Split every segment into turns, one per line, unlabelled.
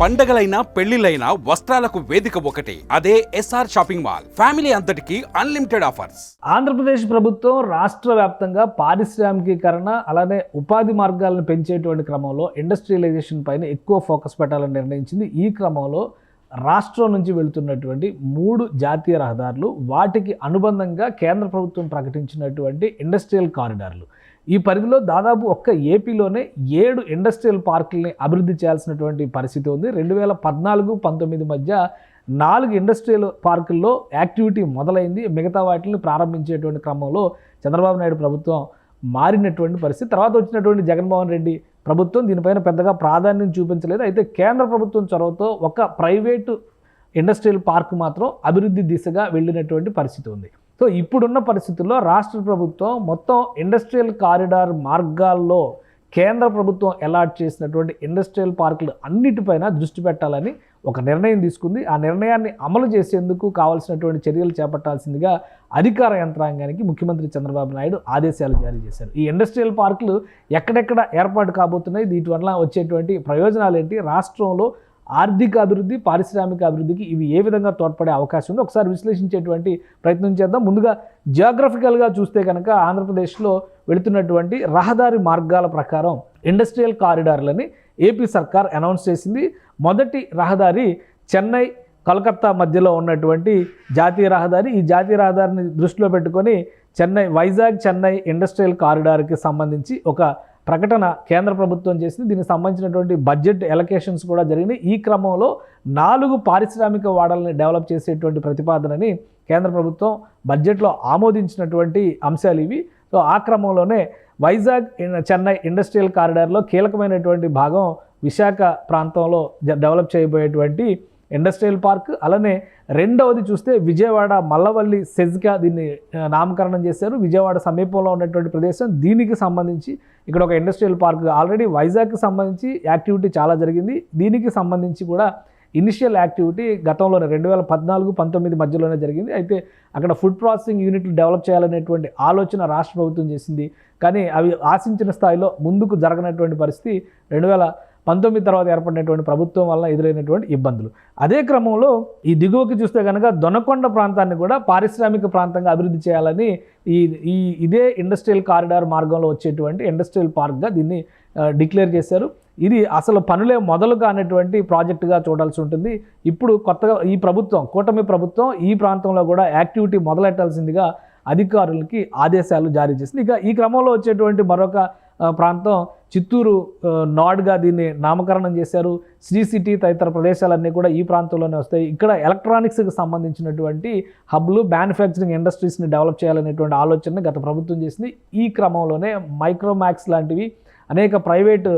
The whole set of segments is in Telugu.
పండగలైనా పెళ్ళిలైనా వస్త్రాలకు వేదిక ఒకటి. అదే ఎస్ఆర్ షాపింగ్ మాల్ ఫ్యామిలీ అంతటికి అన్లిమిటెడ్ ఆఫర్స్
ఆంధ్రప్రదేశ్ ప్రభుత్వం రాష్ట్ర వ్యాప్తంగా పారిశ్రామికీకరణ అలానే ఉపాధి మార్గాలను పెంచేటువంటి క్రమంలో ఇండస్ట్రియలైజేషన్ పైన ఎక్కువ ఫోకస్ పెట్టాలని నిర్ణయించింది. ఈ క్రమంలో రాష్ట్రం నుంచి వెళుతున్నటువంటి మూడు జాతీయ రహదారులు వాటికి అనుబంధంగా కేంద్ర ప్రభుత్వం ప్రకటించినటువంటి ఇండస్ట్రియల్ కారిడార్లు ఈ పరిధిలో దాదాపు ఒక్క ఏపీలోనే ఏడు ఇండస్ట్రియల్ పార్కుల్ని అభివృద్ధి చేయాల్సినటువంటి పరిస్థితి ఉంది. రెండు వేల పద్నాలుగు పంతొమ్మిది మధ్య నాలుగు ఇండస్ట్రియల్ పార్కుల్లో యాక్టివిటీ మొదలైంది. మిగతా వాటిని ప్రారంభించేటువంటి క్రమంలో చంద్రబాబు నాయుడు ప్రభుత్వం మారినటువంటి పరిస్థితి. తర్వాత వచ్చినటువంటి జగన్మోహన్ రెడ్డి ప్రభుత్వం దీనిపైన పెద్దగా ప్రాధాన్యం చూపించలేదు. అయితే కేంద్ర ప్రభుత్వం చొరవతో ఒక ప్రైవేటు ఇండస్ట్రియల్ పార్క్ మాత్రం అభివృద్ధి దిశగా వెళ్ళినటువంటి పరిస్థితి ఉంది. సో ఇప్పుడున్న పరిస్థితుల్లో రాష్ట్ర ప్రభుత్వం మొత్తం ఇండస్ట్రియల్ కారిడార్ మార్గాల్లో కేంద్ర ప్రభుత్వం అలాట్ చేసినటువంటి ఇండస్ట్రియల్ పార్కులు అన్నిటిపైన దృష్టి పెట్టాలని ఒక నిర్ణయం తీసుకుంది. ఆ నిర్ణయాన్ని అమలు చేసేందుకు కావాల్సినటువంటి చర్యలు చేపట్టాల్సిందిగా అధికార యంత్రాంగానికి ముఖ్యమంత్రి చంద్రబాబు నాయుడు ఆదేశాలు జారీ చేశారు. ఈ ఇండస్ట్రియల్ పార్కులు ఎక్కడెక్కడ ఏర్పాటు కాబోతున్నాయి వీటి వల్ల వచ్చేటువంటి ప్రయోజనాలు ఏంటి రాష్ట్రంలో ఆర్థిక అభివృద్ధి పారిశ్రామిక అభివృద్ధికి ఇవి ఏ విధంగా తోడ్పడే అవకాశం ఉంది ఒకసారి విశ్లేషించేటువంటి ప్రయత్నం చేద్దాం. ముందుగా జియోగ్రఫికల్గా చూస్తే కనుక ఆంధ్రప్రదేశ్లో వెళుతున్నటువంటి రహదారి మార్గాల ప్రకారం ఇండస్ట్రియల్ కారిడార్లని ఏపీ సర్కార్ అనౌన్స్ చేసింది. మొదటి రహదారి చెన్నై కలకత్తా మధ్యలో ఉన్నటువంటి జాతీయ రహదారి. ఈ జాతీయ రహదారిని దృష్టిలో పెట్టుకొని చెన్నై వైజాగ్ చెన్నై ఇండస్ట్రియల్ కారిడార్కి సంబంధించి ఒక ప్రకటన కేంద్ర ప్రభుత్వం చేసింది. దీనికి సంబంధించినటువంటి బడ్జెట్ ఎలకేషన్స్ కూడా జరిగినాయి. ఈ క్రమంలో నాలుగు పారిశ్రామిక వాడల్ని డెవలప్ చేసేటువంటి ప్రతిపాదనని కేంద్ర ప్రభుత్వం బడ్జెట్లో ఆమోదించినటువంటి అంశాలు ఇవి. సో ఆ క్రమంలోనే వైజాగ్ చెన్నై ఇండస్ట్రియల్ కారిడార్లో కీలకమైనటువంటి భాగం విశాఖ ప్రాంతంలో జ- డెవలప్ చేయబోయేటువంటి ఇండస్ట్రియల్ పార్క్. అలానే రెండవది చూస్తే విజయవాడ మల్లవల్లి సెజ్గా దీన్ని నామకరణం చేశారు. విజయవాడ సమీపంలో ఉన్నటువంటి ప్రదేశం. దీనికి సంబంధించి ఇక్కడ ఒక ఇండస్ట్రియల్ పార్క్ ఆల్రెడీ వైజాగ్కి సంబంధించి యాక్టివిటీ చాలా జరిగింది. దీనికి సంబంధించి కూడా ఇనిషియల్ యాక్టివిటీ గతంలోనే రెండు వేల పద్నాలుగు పంతొమ్మిది మధ్యలోనే జరిగింది. అయితే అక్కడ ఫుడ్ ప్రాసెసింగ్ యూనిట్లు డెవలప్ చేయాలనేటువంటి ఆలోచన రాష్ట్ర ప్రభుత్వం చేసింది. కానీ అవి ఆశించిన స్థాయిలో ముందుకు జరగనటువంటి పరిస్థితి రెండు వేల పంతొమ్మిది తర్వాత ఏర్పడినటువంటి ప్రభుత్వం వల్ల ఎదురైనటువంటి ఇబ్బందులు. అదే క్రమంలో ఈ దిగువకి చూస్తే కనుక దొనకొండ ప్రాంతాన్ని కూడా పారిశ్రామిక ప్రాంతంగా అభివృద్ధి చేయాలని ఈ ఈ ఇదే ఇండస్ట్రియల్ కారిడార్ మార్గంలో వచ్చేటువంటి ఇండస్ట్రియల్ పార్క్గా దీన్ని డిక్లేర్ చేశారు. ఇది అసలు పనులే మొదలు కానటువంటి ప్రాజెక్టుగా చూడాల్సి ఉంటుంది. ఇప్పుడు కొత్తగా ఈ ప్రభుత్వం కూటమి ప్రభుత్వం ఈ ప్రాంతంలో కూడా యాక్టివిటీ మొదలెట్టాల్సిందిగా అధికారులకి ఆదేశాలు జారీ చేసింది. ఇక ఈ క్రమంలో వచ్చేటువంటి మరొక ప్రాంతం చిత్తూరు నాడ్గా దీన్ని నామకరణం చేశారు. శ్రీ సిటీ తదితర ప్రదేశాలన్నీ కూడా ఈ ప్రాంతంలోనే వస్తాయి. ఇక్కడ ఎలక్ట్రానిక్స్కి సంబంధించినటువంటి హబ్లు మ్యానుఫ్యాక్చరింగ్ ఇండస్ట్రీస్ని డెవలప్ చేయాలనేటువంటి ఆలోచన గత ప్రభుత్వం చేసింది. ఈ క్రమంలోనే మైక్రోమాక్స్ లాంటివి అనేక ప్రైవేట్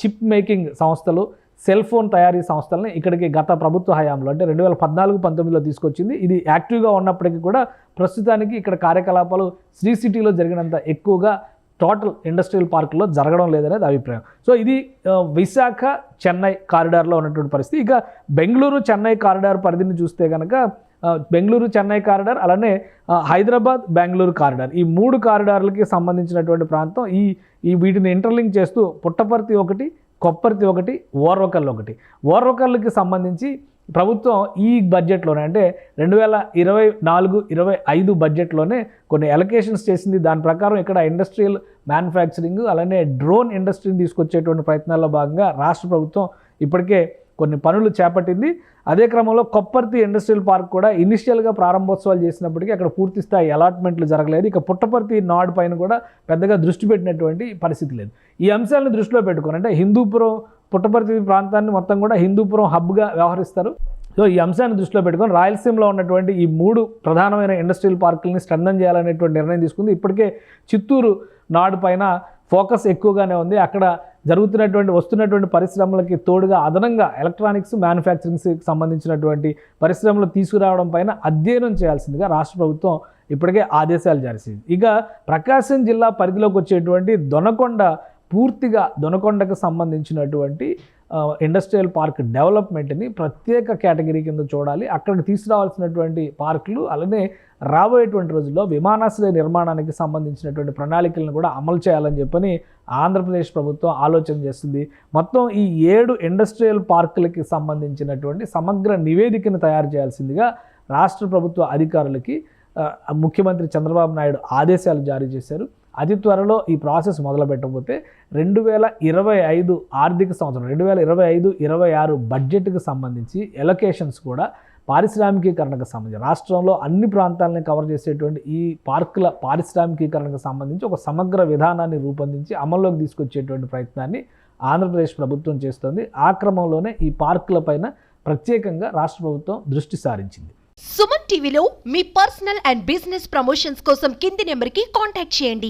చిప్ మేకింగ్ సంస్థలు సెల్ ఫోన్ తయారీ సంస్థలని ఇక్కడికి గత ప్రభుత్వ హయాంలో అంటే రెండు వేల పద్నాలుగు పంతొమ్మిదిలో తీసుకొచ్చింది. ఇది యాక్టివ్గా ఉన్నప్పటికీ కూడా ప్రస్తుతానికి ఇక్కడ కార్యకలాపాలు శ్రీ సిటీలో జరిగినంత ఎక్కువగా టోటల్ ఇండస్ట్రియల్ పార్కులో జరగడం లేదనేది అభిప్రాయం. సో ఇది విశాఖ చెన్నై కారిడార్లో ఉన్నటువంటి పరిస్థితి. ఇక బెంగళూరు చెన్నై కారిడార్ పరిధిని చూస్తే కనుక బెంగళూరు చెన్నై కారిడార్ అలానే హైదరాబాద్ బెంగళూరు కారిడార్. ఈ మూడు కారిడార్లకి సంబంధించినటువంటి ప్రాంతం ఈ ఈ వీటిని ఇంటర్లింక్ చేస్తూ పుట్టపర్తి ఒకటి కొప్పర్తి ఒకటి ఓర్వకల్ ఒకటి. ఓర్వకల్కి సంబంధించి ప్రభుత్వం ఈ బడ్జెట్లోనే అంటే రెండు వేల ఇరవై నాలుగు ఇరవై ఐదు బడ్జెట్లోనే కొన్ని ఎలకేషన్స్ చేసింది. దాని ప్రకారం ఇక్కడ ఇండస్ట్రియల్ మ్యానుఫ్యాక్చరింగ్ అలానే డ్రోన్ ఇండస్ట్రీని తీసుకొచ్చేటువంటి ప్రయత్నాల్లో భాగంగా రాష్ట్ర ప్రభుత్వం ఇప్పటికే కొన్ని పనులు చేపట్టింది. అదే క్రమంలో కొప్పర్తి ఇండస్ట్రియల్ పార్క్ కూడా ఇనిషియల్గా ప్రారంభోత్సవాలు చేసినప్పటికీ అక్కడ పూర్తి స్థాయి అలాట్మెంట్లు జరగలేదు. ఇక పుట్టపర్తి నాడ్ పైన కూడా పెద్దగా దృష్టి పెట్టినటువంటి పరిస్థితి లేదు. ఈ అంశాలను దృష్టిలో పెట్టుకొని అంటే హిందూపురం పుట్టపర్తి ప్రాంతాన్ని మొత్తం కూడా హిందూపురం హబ్గా వ్యవహరిస్తారు. సో ఈ అంశాన్ని దృష్టిలో పెట్టుకొని రాయలసీమలో ఉన్నటువంటి ఈ మూడు ప్రధానమైన ఇండస్ట్రియల్ పార్కుల్ని స్ట్రెంథన్ చేయాలనేటువంటి నిర్ణయం తీసుకుంది. ఇప్పటికే చిత్తూరు నాడు పైన ఫోకస్ ఎక్కువగానే ఉంది. అక్కడ జరుగుతున్నటువంటి వస్తున్నటువంటి పరిశ్రమలకి తోడుగా అదనంగా ఎలక్ట్రానిక్స్ మ్యానుఫ్యాక్చరింగ్స్కి సంబంధించినటువంటి పరిశ్రమలు తీసుకురావడం పైన అధ్యయనం చేయాల్సిందిగా రాష్ట్ర ప్రభుత్వం ఇప్పటికే ఆదేశాలు జారీ చేసింది. ఇక ప్రకాశం జిల్లా పరిధిలోకి వచ్చేటువంటి దొనకొండ పూర్తిగా దొనకొండకు సంబంధించినటువంటి ఇండస్ట్రియల్ పార్క్ డెవలప్మెంట్ని ప్రత్యేక కేటగిరీ కింద చూడాలి. అక్కడికి తీసుకురావాల్సినటువంటి పార్కులు అలానే రాబోయేటువంటి రోజుల్లో విమానాశ్రయ నిర్మాణానికి సంబంధించినటువంటి ప్రణాళికలను కూడా అమలు చేయాలని చెప్పని ఆంధ్రప్రదేశ్ ప్రభుత్వం ఆలోచన చేస్తుంది. మొత్తం ఈ ఏడు ఇండస్ట్రియల్ పార్కులకి సంబంధించినటువంటి సమగ్ర నివేదికను తయారు చేయాల్సిందిగా రాష్ట్ర ప్రభుత్వ అధికారులకి ముఖ్యమంత్రి చంద్రబాబు నాయుడు ఆదేశాలు జారీ చేశారు. అతి త్వరలో ఈ ప్రాసెస్ మొదలు పెట్టకపోతే రెండు వేల ఇరవై ఐదు ఆర్థిక సంవత్సరం రెండు వేల ఇరవై ఐదు ఇరవై ఆరు బడ్జెట్కి సంబంధించి ఎలొకేషన్స్ కూడా పారిశ్రామికీకరణకు సంబంధించి రాష్ట్రంలో అన్ని ప్రాంతాలని కవర్ చేసేటువంటి ఈ పార్కుల పారిశ్రామికీకరణకు సంబంధించి ఒక సమగ్ర విధానాన్ని రూపొందించి అమల్లోకి తీసుకొచ్చేటువంటి ప్రయత్నాన్ని ఆంధ్రప్రదేశ్ ప్రభుత్వం చేస్తోంది. ఆ క్రమంలోనే ఈ పార్కుల పైన ప్రత్యేకంగా రాష్ట్ర ప్రభుత్వం దృష్టి సారించింది.
సుమన్ టీవీలో మీ పర్సనల్ అండ్ బిజినెస్ ప్రమోషన్స్ కోసం కింది నెంబర్కి కాంటాక్ట్ చేయండి.